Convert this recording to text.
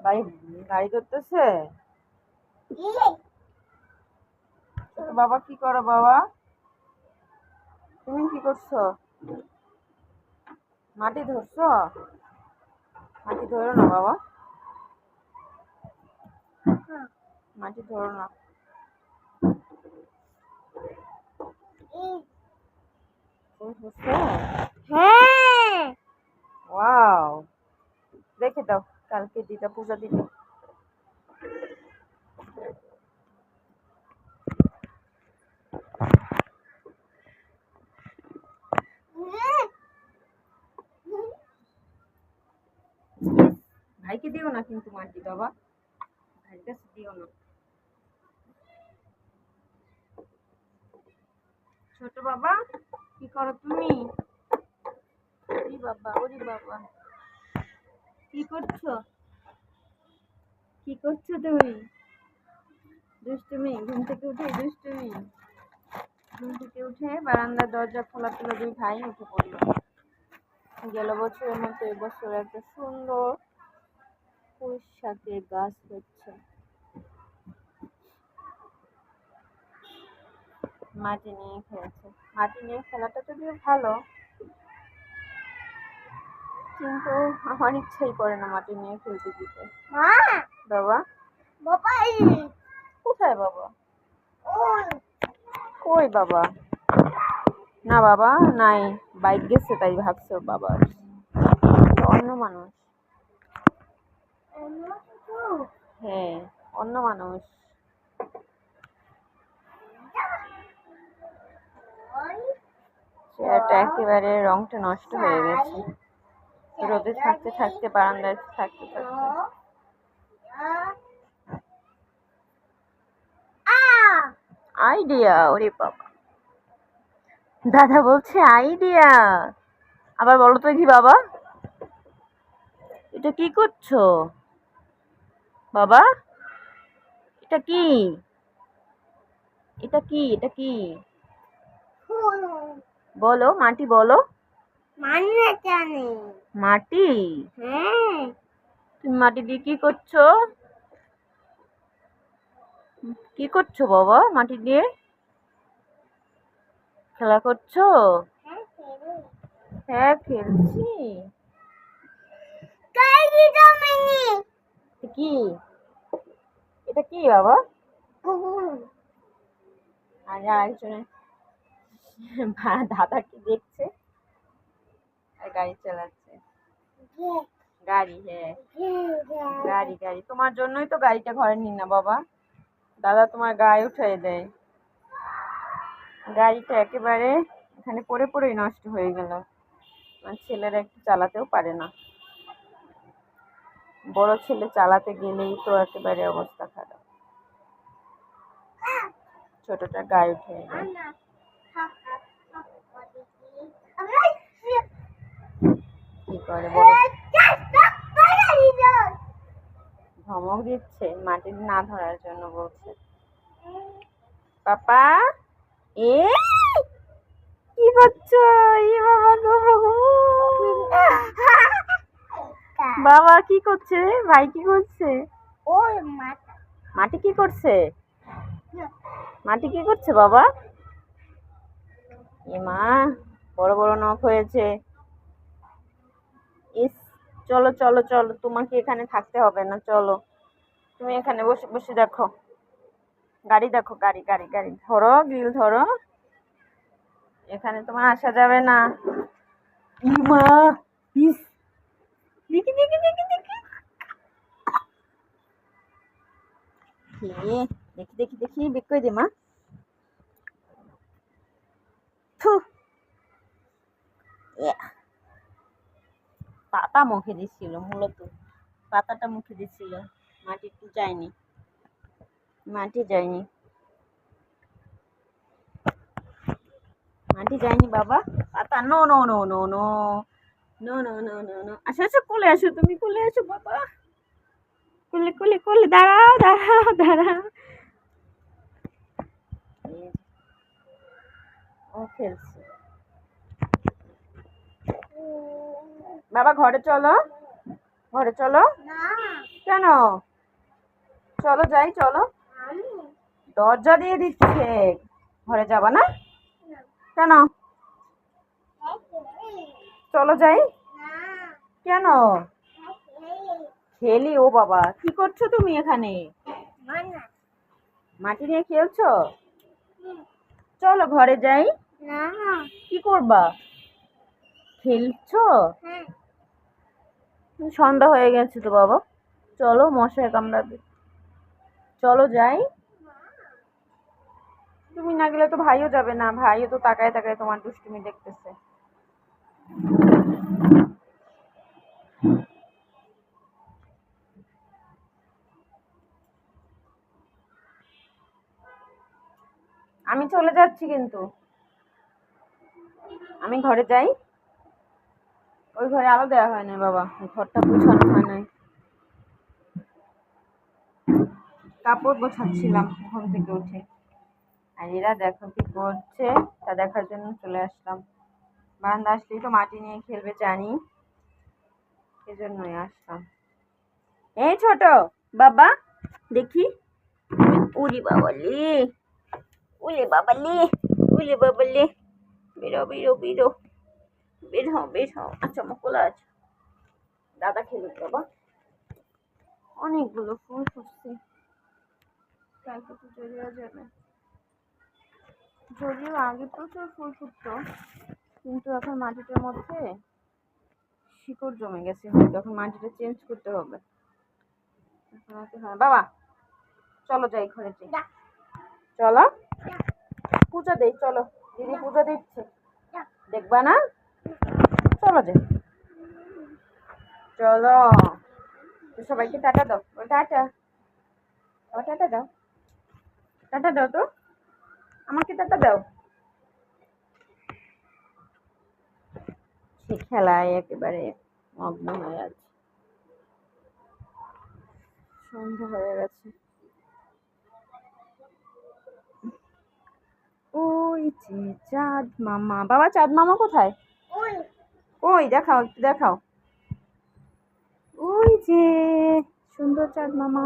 ভাই গাড়ি করতেছে বাবা কি করো বাবা? তুমি কি করছ? মাটি ধরছো? মাটি ধরো না বাবা। মাটি ধরো না। হ্যাঁ। ওয়াও। রেখে দাও। কালকে দিদা পূজা দিবে। ভাইকে দিও না কিন্তু মাটি, বাবা। ভাইয়ের কাছে দিও না। ছোট বাবা, কি করো তুমি? বাবা, ওরে বাবা। কি করছ? কি করছ তুমি? দুষ্টুমি, ঘুম থেকে উঠে দুষ্টুমি। ঘুম থেকে উঠে বারান্দার দরজা খোলা তুলে দুই ভাই উঠে পড়ল। গেল বছরের মতো এবছর একটা সুন্দর পুঁই গাছ হচ্ছে। মাটি নিয়ে খেলছে। মাটি নিয়ে খেলাটা যদিও ভালো কিন্তু আমার ইচ্ছাই করে না মাটি নিয়ে খেলতে দিতে। বাবা? বাবা কোথায় বাবা? কই বাবা? না বাবা নাই। বাইক গেছে তাই ভাবছে বাবা। অন্য মানুষ। হ্যাঁ অন্য মানুষ। চেয়ারটা একেবারে রংটা নষ্ট হয়ে গেছে। রোদে থাকতে থাকতে, বারান্দায় থাকতে থাকতে। আইডিয়া, ওরে বাবা। দাদা বলছে আইডিয়া। আবার বলো তো কি বাবা। এটা কি করছ? বাবা, এটা কি? এটা কি এটা কি? বলো, মাটি বলো। মাটি? হ্যাঁ। তুমি মাটি দিয়ে কি করছ? কি করছ বাবা মাটি দিয়ে? খেলা করছ? হ্যাঁ খেলো হ্যাঁ খেলছি। এটা কি? এটা কি বাবা? আর আরেকজনের ভা- দাদা কি দেখছে? গাড়ি চালাচ্ছে। গাড়ি হ্যাঁ। গাড়ি গাড়ি। তোমার জন্যই তো গাড়িটা ঘরে নি না বাবা। দাদা তোমার গায়ে উঠিয়ে দেয়। গাড়িটা একেবারে এখানে পড়ে পড়েই নষ্ট হয়ে গেল। আমার ছেলেরা একটু চালাতেও পারে না। বড় ছেলে চালাতে গেলেই তো একেবারে অবস্থা খারাপ। ছোটটা গায়ে উঠে বড়। ধমক দিচ্ছে মাটি না ধরার জন্য বলছে। পাপা এ কি করছ? এ বাবা গো। বাবা কি করছে? ভাই কি করছে? মাটি কি করছে? মাটি কি করছে বাবা? এ মা বড় বড় নখ হয়েছে। ইস, চলো চলো চলো, তোমাকে এখানে থাকতে হবে না, চলো। তুমি এখানে বসে বসে দেখো। গাড়ি দেখো, গাড়ি গাড়ি গাড়ি। ধরো, গ্রিল ধরো। এখানে তোমার আসা যাবে না। ই মা ইস। দেখি দেখি দেখি দেখি। দেখি দেখি দেখি বের করে দে, মা। পাতা মুখে দিচ্ছিল মূলত। পাতাটা মুখে দিচ্ছিল মাটি একটু যায়নি। মাটি যায়নি। মাটি যায়নি বাবা। পাতা, no no no no no. No no no no no. আসো আসো, কোলে আসো, তুমি কোলে আসো বাবা। কোলে কোলে কোলে, দাঁড়াও দাঁড়াও দাঁড়াও। ও খেলছে। বাবা ঘরে চলো। ঘরে চলো। কেন? চলো যাই চলো। দরজা দিয়ে দিচ্ছে। ঘরে যাবা না? কেন? চলো যাই। কেন? খেলি ও বাবা। কি করছ তুমি এখানে? মাটি নিয়ে খেলছো? চলো ঘরে যাই। কি করবা? খেলছো? হ্যাঁ। সন্ধ্যা হয়ে গেছে তো বাবা। চলো মশায় কামড়াবে। চলো যাই। তুমি না গেলে তো ভাইও যাবে না। ভাইও তো তাকায় তাকায় তোমার দুষ্টুমি দেখতেছে। আমি চলে যাচ্ছি কিন্তু। আমি ঘরে যাই। ওই ঘরে আলো দেওয়া হয় না বাবা ঘরটা গোছানো হয় নাই। কাপড় গোছাচ্ছিলাম ঘুম থেকে উঠে। আর এরা দেখো কি করছে, তা দেখার জন্য চলে আসলাম। বারান্দা আসলেই তো মাটি নিয়ে খেলবে জানি সেজন্যই আসলাম। এই ছোট, বাবা, দেখি। উলি বাবালি উলি বাবালি উলি বাবালি। বেরো বেরো বেরো। বের হও বের হও। আচ্ছা মকলা আছে দাদা খেলুক বাবা। অনেকগুলো ফুল ফুটছে। কালকে তো জড়িয়ে যাবে। যদিও আগে প্রচুর ফুল ফুটতো কিন্তু এখন মাটিটার মধ্যে শিকড় জমে গেছে। হয়তো এখন মাটিটা চেঞ্জ করতে হবে। বাবা চলো যাই ঘরে যাই। চলো। পূজা দেই চলো। দিদি পূজা দিচ্ছে। দেখবা না? চলো। যাই চলো সবাইকে টাটা দাও। ও টাটা। ও টাটা দাও। টাটা দাও তো। আমাকে টাটা দাও। সে খেলায় একেবারে মগ্ন হয়ে আছে। সন্ধ্যা হয়ে গেছে। ওই যে চাঁদ মামা। বাবা, চাঁদ মামা কোথায়? ওই দেখাও একটু দেখাও। ওই যে সুন্দর চাঁদ মামা।